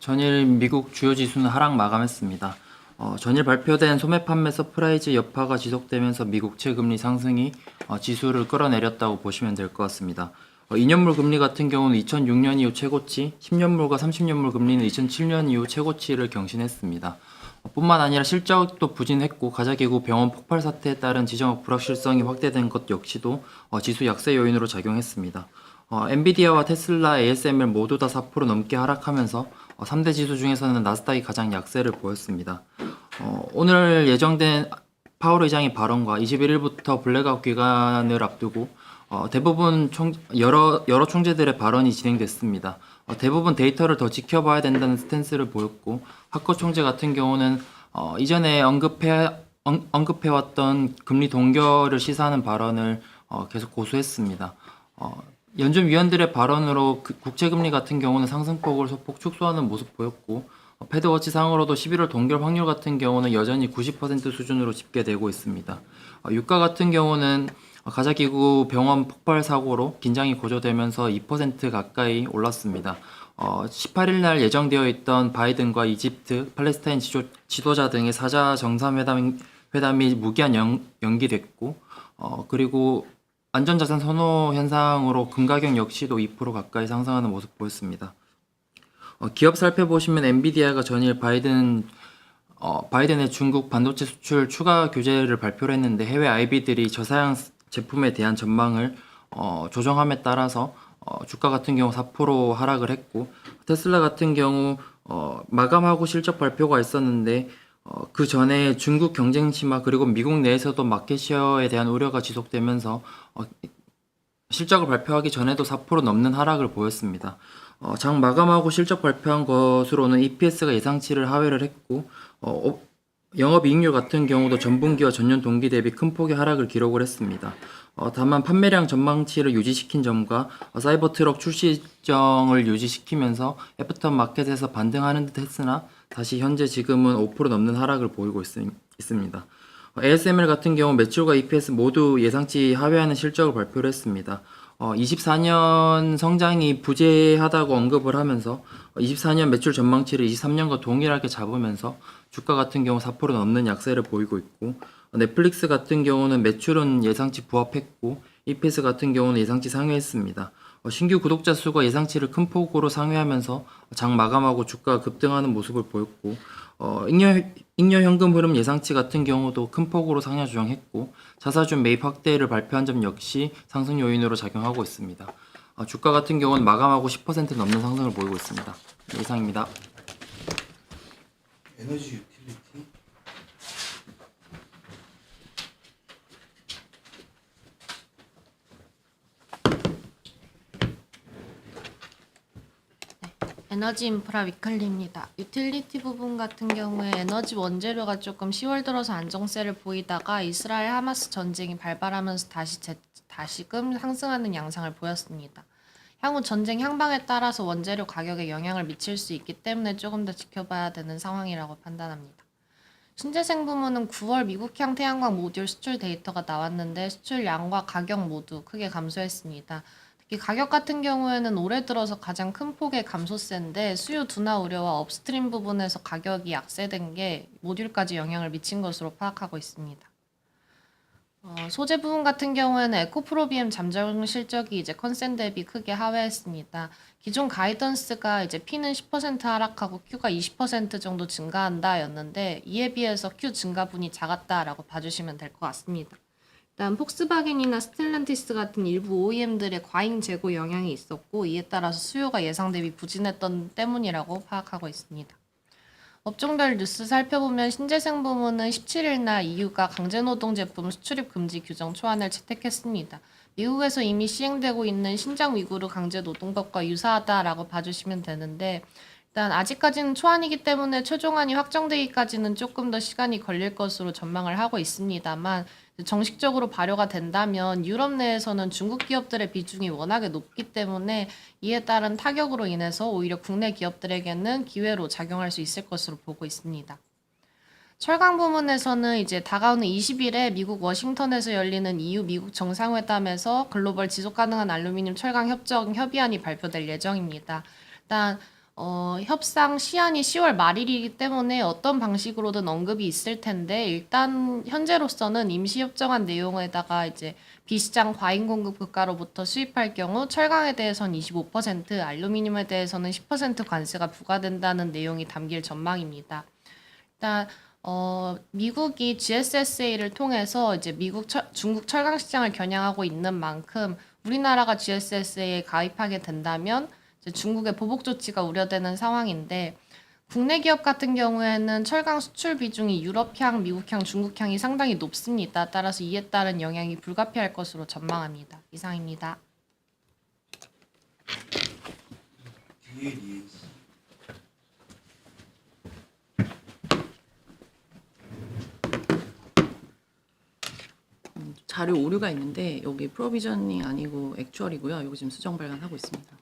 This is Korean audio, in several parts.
전일 미국 주요 지수는 하락 마감했습니다. 어, 전일 발표된 소매 판매 서프라이즈 여파가 지속되면서 미국채 금리 상승이 어, 지수를 끌어내렸다고 보시면 될 것 같습니다. 어, 2년물 금리 같은 경우는 2006년 이후 최고치, 10년물과 30년물 금리는 2007년 이후 최고치를 경신했습니다. 어, 뿐만 아니라 실적도 부진했고 가자기구 병원 폭발 사태에 따른 지정학 불확실성이 확대된 것 역시도 어, 지수 약세 요인으로 작용했습니다. 어, 엔비디아와 테슬라, ASML 모두 다 4% 넘게 하락하면서 어, 3대 지수 중에서는 나스닥이 가장 약세를 보였습니다. 어, 오늘 예정된 파월 의장의 발언과 21일부터 블랙아웃 기간을 앞두고 어, 대부분 총, 여러, 여러 총재들의 발언이 진행됐습니다. 어, 대부분 데이터를 더 지켜봐야 된다는 스탠스를 보였고 하커 총재 같은 경우는 어, 이전에 언급해 언, 언급해왔던 금리 동결을 시사하는 발언을 어, 계속 고수했습니다. 어, 연준 위원들의 발언으로 그 국채금리 같은 경우는 상승폭을 소폭 축소하는 모습 보였고 어, 패드워치 상으로도 11월 동결 확률 같은 경우는 여전히 90% 수준으로 집계되고 있습니다. 어, 유가 같은 경우는 어, 가자기구 병원 폭발 사고로 긴장이 고조되면서 2% 가까이 올랐습니다. 어, 18일 날 예정되어 있던 바이든과 이집트, 팔레스타인 지도, 지도자 등의 사자 정상회담 회담이 무기한 연, 연기됐고 어, 그리고 안전자산 선호 현상으로 금가격 역시도 2% 가까이 상승하는 모습 보였습니다. 어, 기업 살펴보시면 엔비디아가 전일 바이든 어, 바이든의 중국 반도체 수출 추가 규제를 발표를 했는데 해외 IB들이 저사양 제품에 대한 전망을 어, 조정함에 따라서 어, 주가 같은 경우 4% 하락을 했고 테슬라 같은 경우 어, 마감하고 실적 발표가 있었는데 어, 그 전에 중국 경쟁 심화 그리고 미국 내에서도 마켓시어에 대한 우려가 지속되면서 어, 실적을 발표하기 전에도 4% 넘는 하락을 보였습니다. 어, 장 마감하고 실적 발표한 것으로는 EPS가 예상치를 하회를 했고 어, 어, 영업이익률 같은 경우도 전분기와 전년 동기 대비 큰 폭의 하락을 기록을 했습니다. 어, 다만 판매량 전망치를 유지시킨 점과 어, 사이버 트럭 출시정을 유지시키면서 애프터 마켓에서 반등하는 듯 했으나 다시 현재 지금은 5% 넘는 하락을 보이고 있, 있습니다. 어, ASML 같은 경우 매출과 EPS 모두 예상치 하회하는 실적을 발표를 했습니다. 어, 24년 성장이 부재하다고 언급을 하면서 24년 매출 전망치를 23년과 동일하게 잡으면서 주가 같은 경우 4% 넘는 약세를 보이고 있고 어, 넷플릭스 같은 경우는 매출은 예상치 부합했고 EPS 같은 경우는 예상치 상회했습니다. 어, 신규 구독자 수가 예상치를 큰 폭으로 상회하면서 장 마감하고 주가가 급등하는 모습을 보였고 어, 잉여, 잉여 현금 흐름 예상치 같은 경우도 큰 폭으로 상향 조정했고 자사주 매입 확대를 발표한 점 역시 상승 요인으로 작용하고 있습니다. 어, 주가 같은 경우는 마감하고 10% 넘는 상승을 보이고 있습니다. 네, 이상입니다. 에너지 유틸리티? 에너지 인프라 위클리입니다. 유틸리티 부분 같은 경우에 에너지 원재료가 조금 10월 들어서 안정세를 보이다가 이스라엘 하마스 전쟁이 발발하면서 다시 재, 다시금 상승하는 양상을 보였습니다. 향후 전쟁 향방에 따라서 원재료 가격에 영향을 미칠 수 있기 때문에 조금 더 지켜봐야 되는 상황이라고 판단합니다. 신재생 부문은 9월 미국향 태양광 모듈 수출 데이터가 나왔는데 수출량과 가격 모두 크게 감소했습니다. 특히 가격 같은 경우에는 올해 들어서 가장 큰 폭의 감소세인데 수요 둔화 우려와 업스트림 부분에서 가격이 약세된 게 모듈까지 영향을 미친 것으로 파악하고 있습니다. 어, 소재 부분 같은 경우에는 에코프로비엠 잠정 실적이 이제 컨센 대비 크게 하회했습니다. 기존 가이던스가 이제 P는 10% 하락하고 Q가 20% 정도 증가한다였는데 이에 비해서 Q 증가분이 작았다라고 봐주시면 될 것 같습니다. 일단 폭스바겐이나 스텔란티스 같은 일부 OEM들의 과잉 재고 영향이 있었고 이에 따라서 수요가 예상 대비 부진했던 때문이라고 파악하고 있습니다. 업종별 뉴스 살펴보면 신재생 부문은 17일 날 EU가 강제노동 제품 수출입 금지 규정 초안을 채택했습니다. 미국에서 이미 시행되고 있는 신장 위구르 강제노동법과 유사하다라고 봐주시면 되는데 일단 아직까지는 초안이기 때문에 최종안이 확정되기까지는 조금 더 시간이 걸릴 것으로 전망을 하고 있습니다만 정식적으로 발효가 된다면 유럽 내에서는 중국 기업들의 비중이 워낙에 높기 때문에 이에 따른 타격으로 인해서 오히려 국내 기업들에게는 기회로 작용할 수 있을 것으로 보고 있습니다. 철강 부문에서는 이제 다가오는 20일에 미국 워싱턴에서 열리는 EU 미국 정상회담에서 글로벌 지속 가능한 알루미늄 철강 협정 협의안이 발표될 예정입니다. 일단 어, 협상 시한이 10월 말일이기 때문에 어떤 방식으로든 언급이 있을 텐데 일단 현재로서는 임시 협정한 내용에다가 이제 비시장 과잉 공급 국가로부터 수입할 경우 철강에 대해서는 25%, 알루미늄에 대해서는 10% 관세가 부과된다는 내용이 담길 전망입니다. 일단 어, 미국이 GSSA를 통해서 이제 미국 철, 중국 철강 시장을 겨냥하고 있는 만큼 우리나라가 GSSA에 가입하게 된다면 중국의 보복 조치가 우려되는 상황인데 국내 기업 같은 경우에는 철강 수출 비중이 유럽향, 미국향, 중국향이 상당히 높습니다. 따라서 이에 따른 영향이 불가피할 것으로 전망합니다. 이상입니다. 자료 오류가 있는데 여기 프로비저닝 아니고 액추얼이고요. 여기 지금 수정 발간하고 있습니다.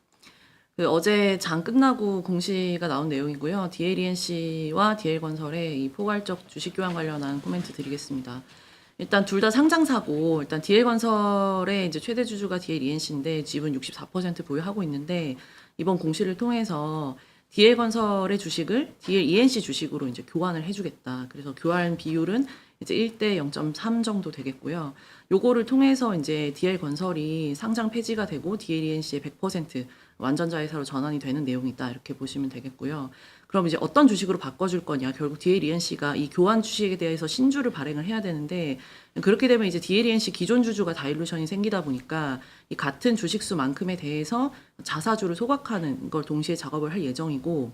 그 어제 장 끝나고 공시가 나온 내용이고요. DLENC와 DL건설의 이 포괄적 주식 교환 관련한 코멘트 드리겠습니다. 일단 둘 다 상장사고 일단 DL건설의 이제 최대 주주가 DLENC인데 지분 64% 보유하고 있는데 이번 공시를 통해서 DL건설의 주식을 DLENC 주식으로 이제 교환을 해주겠다. 그래서 교환 비율은 이제 1대 0.3 정도 되겠고요. 요거를 통해서 이제 DL건설이 상장 폐지가 되고 DLENC의 100% 완전 자회사로 전환이 되는 내용이다. 이렇게 보시면 되겠고요. 그럼 이제 어떤 주식으로 바꿔줄 거냐. 결국 DLENC가 이 교환 주식에 대해서 신주를 발행을 해야 되는데 그렇게 되면 이제 DLENC 기존 주주가 다일루션이 생기다 보니까 이 같은 주식 수만큼에 대해서 자사주를 소각하는 걸 동시에 작업을 할 예정이고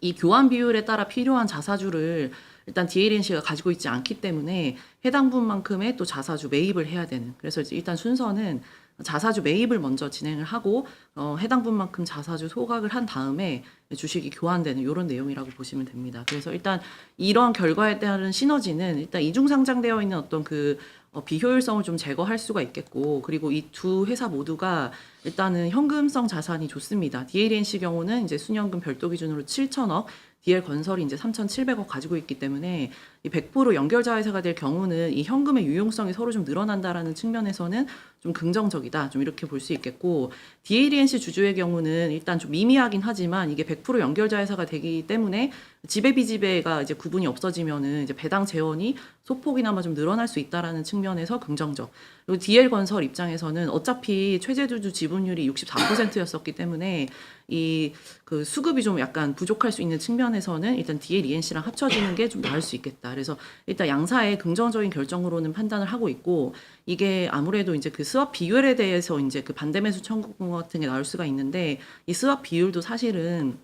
이 교환 비율에 따라 필요한 자사주를 일단 DLNC가 가지고 있지 않기 때문에 해당 분만큼의 또 자사주 매입을 해야 되는. 그래서 일단 순서는 자사주 매입을 먼저 진행을 하고 어, 해당 분만큼 자사주 소각을 한 다음에 주식이 교환되는 이런 내용이라고 보시면 됩니다. 그래서 일단 이런 결과에 따른 시너지는 일단 이중 상장되어 있는 어떤 그 어, 비효율성을 좀 제거할 수가 있겠고 그리고 이 두 회사 모두가 일단은 현금성 자산이 좋습니다. DLNC 경우는 이제 순현금 별도 기준으로 7천억, DL 건설이 이제 3,700억 가지고 있기 때문에 이 100% 연결 자회사가 될 경우는 이 현금의 유용성이 서로 좀 늘어난다라는 측면에서는 좀 긍정적이다. 좀 이렇게 볼 수 있겠고 DLNC 주주의 경우는 일단 좀 미미하긴 하지만 이게 100% 연결 자회사가 되기 때문에 지배 비지배가 이제 구분이 없어지면은 이제 배당 재원이 소폭이나마 좀 늘어날 수 있다라는 측면에서 긍정적. 그리고 DL 건설 입장에서는 어차피 최대 주주 지분율이 64%였었기 때문에 이 그 수급이 좀 약간 부족할 수 있는 측면에서는 일단 DL ENC랑 합쳐지는 게 좀 나을 수 있겠다. 그래서 일단 양사의 긍정적인 결정으로는 판단을 하고 있고 이게 아무래도 이제 그 스왑 비율에 대해서 이제 그 반대 매수 청구 같은 게 나올 수가 있는데 이 스왑 비율도 사실은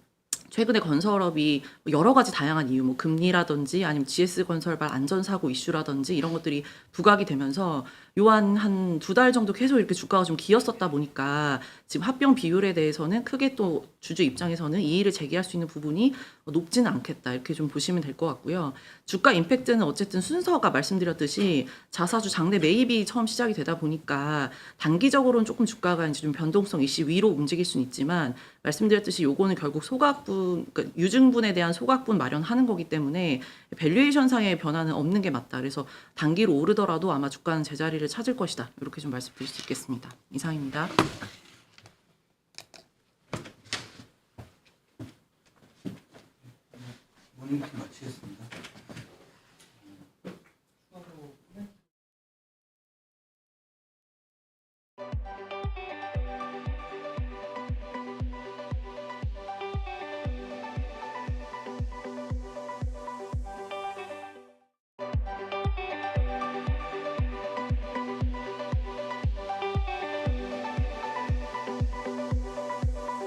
최근에 건설업이 여러 가지 다양한 이유, 뭐 금리라든지 아니면 GS 건설발 안전 사고 이슈라든지 이런 것들이 부각이 되면서 요한 한 두 달 정도 계속 이렇게 주가가 좀 기었었다 보니까 지금 합병 비율에 대해서는 크게 또 주주 입장에서는 이의를 제기할 수 있는 부분이 높지는 않겠다 이렇게 좀 보시면 될 것 같고요. 주가 임팩트는 어쨌든 순서가 말씀드렸듯이 자사주 장내 매입이 처음 시작이 되다 보니까 단기적으로는 조금 주가가 이제 좀 변동성 이시 위로 움직일 수는 있지만 말씀드렸듯이 요거는 결국 소각 분 그러니까 유증분에 대한 소각분 마련하는 거기 때문에 밸류에이션상의 변화는 없는 게 맞다. 그래서 단기로 오르더라도 아마 주가는 제자리를 찾을 것이다. 이렇게 좀 말씀드릴 수 있겠습니다. 이상입니다. 마치겠습니다.